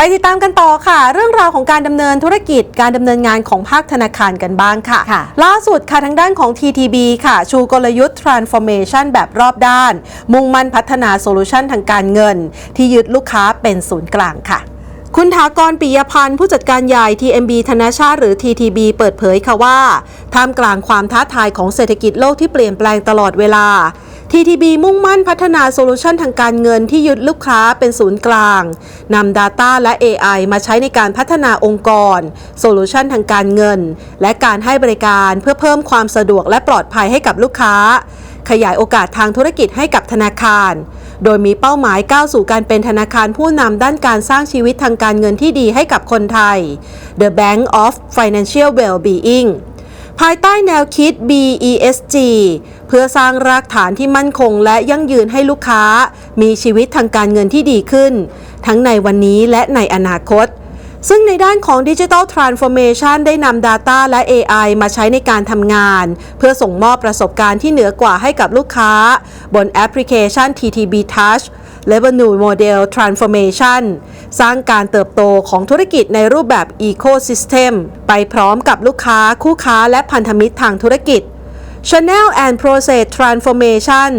ไปติดตามกันต่อค่ะ เรื่องราวของการดำเนินธุรกิจการดำเนินงานของภาคธนาคารกันบ้างค่ะค่ะ ล่าสุดค่ะทางด้านของ TTB ค่ะ ชูกลยุทธ์ transformation แบบรอบด้าน มุ่งมั่นพัฒนาโซลูชันทางการเงิน ที่ยึดลูกค้าเป็นศูนย์กลางค่ะคุณถากรปิยพันธ์ผู้จัดการใหญ่ TMB ธนาชาติหรือ TTB เปิดเผยค่ะว่าท่ามกลางความท้าทายของเศรษฐกิจโลกที่เปลี่ยนแปลงตลอดเวลา TTB มุ่งมั่นพัฒนาโซลูชันทางการเงินที่ยึดลูกค้าเป็นศูนย์กลางนำ Data และ AI มาใช้ในการพัฒนาองค์กร โซลูชันทางการเงิน และการให้บริการเพื่อเพิ่มความสะดวกและปลอดภัยให้กับลูกค้า ขยายโอกาสทางธุรกิจให้กับธนาคาร โดยมีเป้าหมายก้าวสู่การเป็นธนาคารผู้นำด้านการสร้างชีวิตทางการเงินที่ดีให้กับคนไทย The Bank of Financial Well-being ภายใต้แนวคิด BESG เพื่อสร้างรากฐานที่มั่นคงและยั่งยืนให้ลูกค้า มีชีวิตทางการเงินที่ดีขึ้น ทั้งในวันนี้และในอนาคต ซึ่งในด้านของ Digital Transformation ได้นำ Data และ AI มาใช้ในการทำงาน เพื่อส่งมอบประสบการณ์ที่เหนือกว่าให้กับลูกค้า บนแอปพลิเคชัน TTB Touch Revenue Model Transformation สร้างการเติบโตของธุรกิจในรูปแบบ Ecosystem ไปพร้อมกับลูกค้าคู่ค้าและพันธมิตรทางธุรกิจ Channel and Process Transformation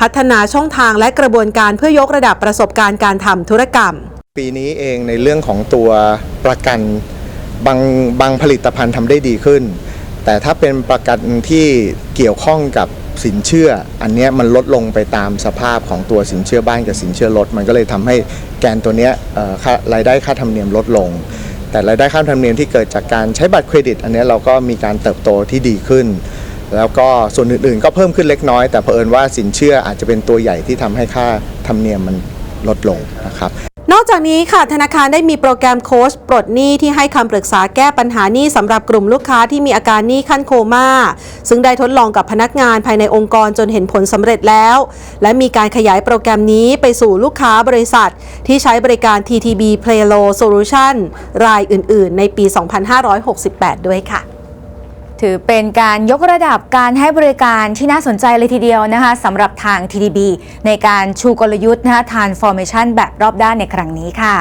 พัฒนาช่องทางและกระบวนการเพื่อยกระดับประสบการณ์การทำธุรกรรม ปีนี้เองในเรื่องของตัวประกันบางบางผลิตภัณฑ์ทำได้ดีขึ้น แต่ถ้าเป็นประกันที่เกี่ยวข้องกับ สินเชื่อ อันนี้มันลดลงไปตามสภาพของตัวสินเชื่อบ้านกับสินเชื่อรถ มันก็เลยทำให้แกนตัวนี้รายได้ค่าธรรมเนียมลดลง แต่รายได้ค่าธรรมเนียมที่เกิดจากการใช้บัตรเครดิต อันนี้เราก็มีการเติบโตที่ดีขึ้น แล้วก็ส่วนอื่นๆ ก็เพิ่มขึ้นเล็กน้อย แต่เผอิญว่าสินเชื่ออาจจะเป็นตัวใหญ่ที่ทำให้ค่าธรรมเนียมมันลดลงนะครับ นอกจากนี้ค่ะธนาคารได้มีโปรแกรมโค้ชปลดหนี้ที่ให้คำปรึกษาแก้ปัญหาหนี้สำหรับกลุ่มลูกค้าที่มีอาการหนี้ขั้นโคม่าซึ่งได้ทดลองกับพนักงานภายในองค์กรจนเห็นผลสำเร็จแล้ว และมีการขยายโปรแกรมนี้ไปสู่ลูกค้าบริษัท ที่ใช้บริการ TTB Playlo Solution รายอื่น ๆ ในปี 2568 ด้วยค่ะ ถือเป็นการยกระดับการให้บริการที่น่าสนใจเลยทีเดียวนะคะสำหรับทาง TDB ในการชูกลยุทธ์นะคะ Transformation แบบรอบด้านในครั้งนี้ค่ะ